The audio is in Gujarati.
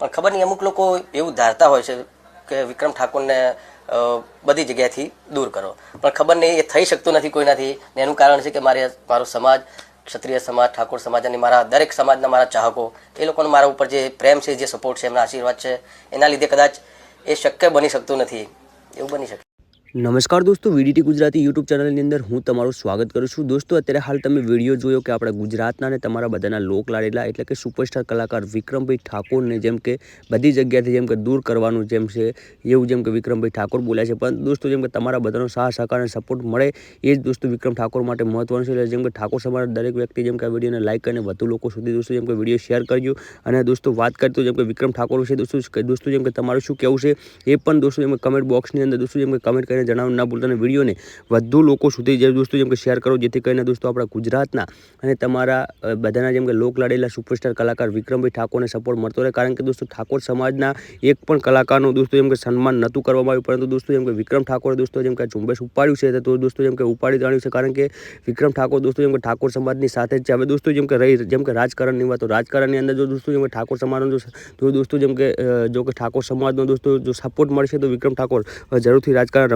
નહીં, અમુક લોકો એવું ધારતા હોય છે કે વિક્રમ ઠાકોરને બધી જગ્યાએથી દૂર કરો. પણ ખબર નહીં, એ થઈ શકતું નથી કોઈનાથી. ને એનું કારણ છે કે મારે મારો સમાજ, ક્ષત્રિય સમાજ, ઠાકોર સમાજ અને મારા દરેક સમાજના મારા ચાહકો, એ લોકોનો મારા ઉપર જે પ્રેમ છે, જે સપોર્ટ છે, એમના આશીર્વાદ છે, એના લીધે કદાચ એ શક્ય બની શકતું નથી. એવું બની શકે. નમસ્કાર દોસ્તો વીડીટી ગુજરાતી યુટ્યુબ ચેનલની અંદર હું તમારું સ્વાગત કરું છું દોસ્તો અત્યારે હાલ તમે વીડિયો જોયો કે આપણા ગુજરાતના અને તમારા બધાના લોક લાડેલા એટલે કે સુપરસ્ટાર કલાકાર વિક્રમભાઈ ઠાકોરને જેમ કે બધી જગ્યાથી જેમ કે દૂર કરવાનું જેમ છે એવું જેમ કે વિક્રમભાઈ ઠાકોર બોલ્યા છે પણ દોસ્તો જેમ કે તમારા બધાનો સાહ સહકાર અને સપોર્ટ મળે એ જ દોસ્તો વિક્રમ ઠાકોર માટે મહત્વનું છે એટલે જેમ કે ઠાકોર સમાજના દરેક વ્યક્તિ જેમ કે આ વિડીયોને લાઇક અને વધુ લોકો સુધી દોસ્તો જેમ કે વીડિયો શેર કરજો અને દોસ્તો વાત કરતો જેમ કે વિક્રમ ઠાકોર વિશે દોસ્તો દોસ્તો જેમ કે તમારું શું કહેવું છે એ પણ દોસ્તો જેમ કે કમેન્ટ બોક્સની અંદર દોસ્તો જેમ કે કમેન્ટ કરીને જણાવવાનું ના ભૂલતા અને વિડીયોને વધુ લોકો સુધી જે દોસ્તો જેમ કે શેર કરો જેથી કરીને દોસ્તો આપણા ગુજરાતના અને તમારા બધાના જેમ કે લોક લાડેલા સુપરસ્ટાર કલાકાર વિક્રમભાઈ ઠાકોરને સપોર્ટ મળતો રહે કારણ કે દોસ્તો ઠાકોર સમાજના એક પણ કલાકારનું દોસ્તો જેમ કે સન્માન નહોતું કરવામાં આવ્યું પરંતુ દોસ્તો જેમ કે વિક્રમ ઠાકોરે દોસ્તો જેમ કે ઝુંબેશ ઉપાડ્યું છે તો દોસ્તો જેમ કે ઉપાડી જાણ્યું છે કારણ કે વિક્રમ ઠાકોર દોસ્તો જેમ કે ઠાકોર સમાજની સાથે જ છે હવે દોસ્તો જેમ કે રહી જેમ કે રાજકારણની વાત તો રાજકારણની અંદર જો દોસ્તો જેમ કે ઠાકોર સમાજનો જો દોસ્તો જેમ કે જો કે ઠાકોર સમાજનો દોસ્તો જો સપોર્ટ મળશે તો વિક્રમ ઠાકોર જરૂરથી રાજકારણ